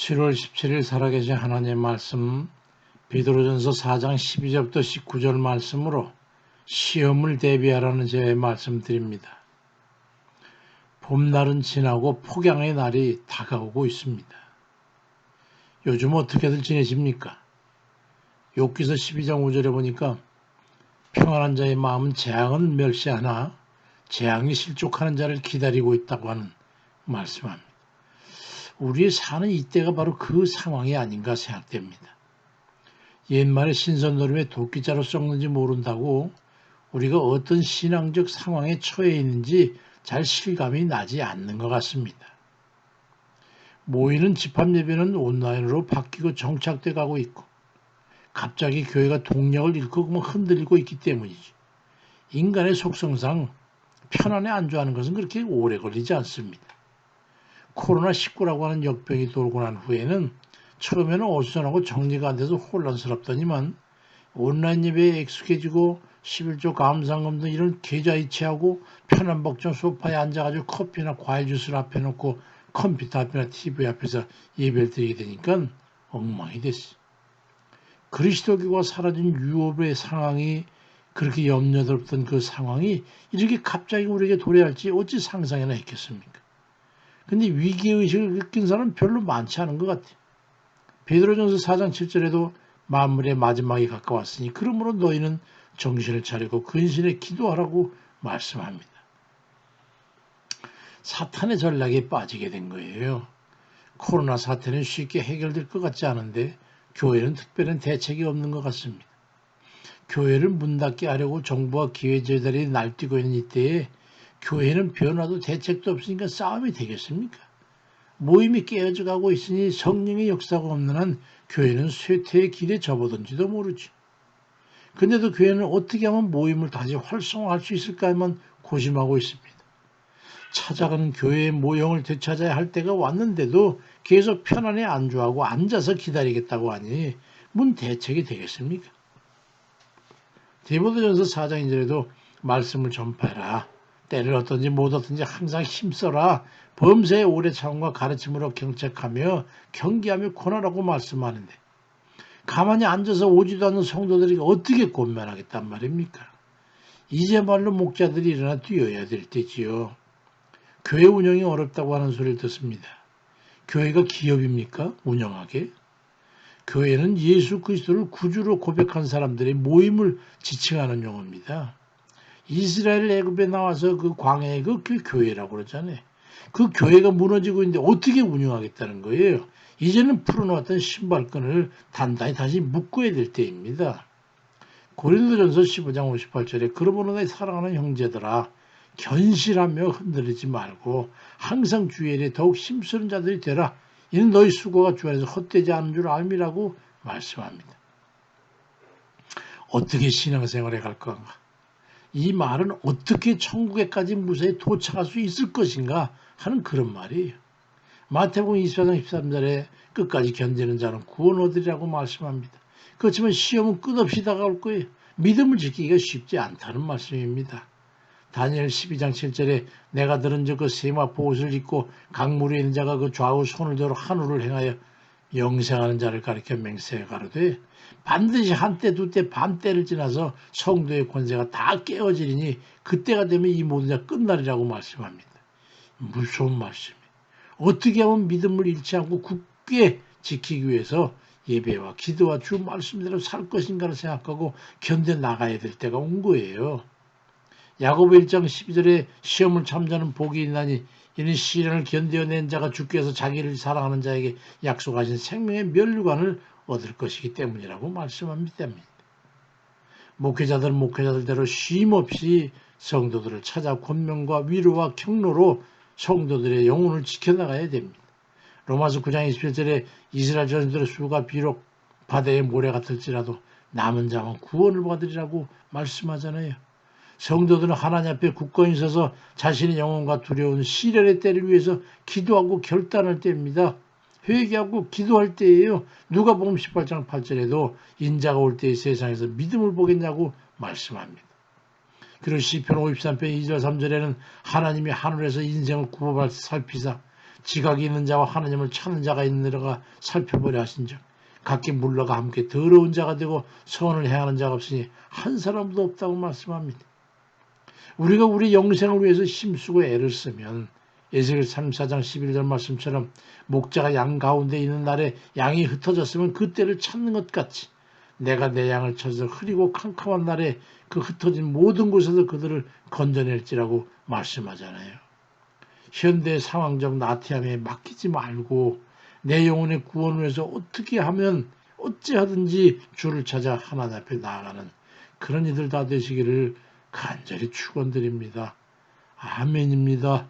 7월 17일 살아계신 하나님의 말씀 베드로전서 4장 12절부터 19절 말씀으로 시험을 대비하라는 제 말씀 드립니다. 봄날은 지나고 폭양의 날이 다가오고 있습니다. 요즘 어떻게들 지내십니까? 욕기서 12장 5절에 보니까 평안한 자의 마음은 재앙은 멸시하나 재앙이 실족하는 자를 기다리고 있다고 하는 말씀합니다. 우리의 사는 이때가 바로 그 상황이 아닌가 생각됩니다. 옛말에 신선노름에 도끼자로 썩는지 모른다고 우리가 어떤 신앙적 상황에 처해 있는지 잘 실감이 나지 않는 것 같습니다. 모이는 집합예배는 온라인으로 바뀌고 정착돼 가고 있고 갑자기 교회가 동력을 잃고 흔들리고 있기 때문이지. 인간의 속성상 편안에 안주하는 것은 그렇게 오래 걸리지 않습니다. 코로나19라고 하는 역병이 돌고 난 후에는 처음에는 어수선하고 정리가 안 돼서 혼란스럽더니만 온라인 예배에 익숙해지고 11조 감상금 등 이런 계좌이체하고 편한 복장 소파에 앉아가지고 커피나 과일 주스를 앞에 놓고 컴퓨터 앞이나 TV 앞에서 예배를 드리게 되니까 엉망이 됐어. 그리스도교가 사라진 유업의 상황이 그렇게 염려스럽던 그 상황이 이렇게 갑자기 우리에게 도래할지 어찌 상상이나 했겠습니까? 근데 위기의식을 느낀 사람은 별로 많지 않은 것 같아요. 베드로전서 4장 7절에도 만물의 마지막이 가까웠으니 그러므로 너희는 정신을 차리고 근신에 기도하라고 말씀합니다. 사탄의 전략에 빠지게 된 거예요. 코로나 사태는 쉽게 해결될 것 같지 않은데 교회는 특별한 대책이 없는 것 같습니다. 교회를 문 닫게 하려고 정부와 기회제들이 날뛰고 있는 이때에 교회는 변화도 대책도 없으니까 싸움이 되겠습니까? 모임이 깨어져 가고 있으니 성령의 역사가 없는 한 교회는 쇠퇴의 길에 접어든지도 모르죠. 근데도 교회는 어떻게 하면 모임을 다시 활성화할 수 있을까만 고심하고 있습니다. 찾아가는 교회의 모형을 되찾아야 할 때가 왔는데도 계속 편안히 안주하고 앉아서 기다리겠다고 하니 문 대책이 되겠습니까? 디모데전서 4장 2절에도 말씀을 전파해라. 때를 어떤지 못 어떤지 항상 힘써라. 범세의 오래 참음과 가르침으로 경책하며 경계하며 권하라고 말씀하는데 가만히 앉아서 오지도 않는 성도들이 어떻게 권면하겠단 말입니까? 이제 말로 목자들이 일어나 뛰어야 될 때지요. 교회 운영이 어렵다고 하는 소리를 듣습니다. 교회가 기업입니까? 운영하게? 교회는 예수 그리스도를 구주로 고백한 사람들의 모임을 지칭하는 용어입니다. 이스라엘 애굽에 나와서 그 광야의 그 교회라고 그러잖아요. 그 교회가 무너지고 있는데 어떻게 운영하겠다는 거예요. 이제는 풀어놓았던 신발끈을 단단히 다시 묶어야 될 때입니다. 고린도전서 15장 58절에 그러므로 내 사랑하는 형제들아 견실하며 흔들리지 말고 항상 주의 일에 더욱 힘쓰는 자들이 되라. 이는 너희 수고가 주 안에서 헛되지 않은 줄 알미라고 말씀합니다. 어떻게 신앙생활에 갈 건가? 이 말은 어떻게 천국에까지 무사히 도착할 수 있을 것인가 하는 그런 말이에요. 마태복음 24장 13절에 끝까지 견디는 자는 구원 얻으리라고 말씀합니다. 그렇지만 시험은 끝없이 다가올 거예요. 믿음을 지키기가 쉽지 않다는 말씀입니다. 다니엘 12장 7절에 내가 들은 적그 세마포 옷을 입고 강물에 있는 자가 그 좌우 손을 들어 한우를 행하여 영생하는 자를 가리켜 맹세해 가로되 반드시 한때 두때 반때를 지나서 성도의 권세가 다 깨어지리니 그때가 되면 이 모든 자 끝나리라고 말씀합니다. 무서운 말씀이에요. 어떻게 하면 믿음을 잃지 않고 굳게 지키기 위해서 예배와 기도와 주 말씀대로 살 것인가를 생각하고 견뎌 나가야 될 때가 온 거예요. 야고보 1장 12절에 시험을 참자는 복이 있나니 이는 시련을 견뎌낸 자가 주께서 자기를 사랑하는 자에게 약속하신 생명의 멸류관을 얻을 것이기 때문이라고 말씀합니다. 목회자들 목회자들대로 쉼없이 성도들을 찾아 권명과 위로와 경로로 성도들의 영혼을 지켜나가야 됩니다. 로마서 9장 27절에 이스라엘 전들의 수가 비록 바다의 모래 같을지라도 남은 자만 구원을 받으리라고 말씀하잖아요. 성도들은 하나님 앞에 굳건히 서서 자신의 영혼과 두려운 시련의 때를 위해서 기도하고 결단할 때입니다. 회개하고 기도할 때예요. 누가 보면 18장 8절에도 인자가 올 때의 세상에서 믿음을 보겠냐고 말씀합니다. 그리고 시편 53편 2절 3절에는 하나님이 하늘에서 인생을 구법할 살피사 지각이 있는 자와 하나님을 찾는 자가 있느라가 살펴보려 하신즉 각기 물러가 함께 더러운 자가 되고 선을 행하는 자가 없으니 한 사람도 없다고 말씀합니다. 우리가 우리 영생을 위해서 힘쓰고 애를 쓰면 예수를 34장 11절 말씀처럼 목자가 양 가운데 있는 날에 양이 흩어졌으면 그때를 찾는 것 같이 내가 내 양을 찾아서 흐리고 캄캄한 날에 그 흩어진 모든 곳에서 그들을 건져낼지라고 말씀하잖아요. 현대 상황적 나태함에 맡기지 말고 내 영혼의 구원을 위해서 어떻게 하면 어찌하든지 주를 찾아 하나님 앞에 나아가는 그런 이들 다 되시기를 간절히 축원드립니다. 아멘입니다.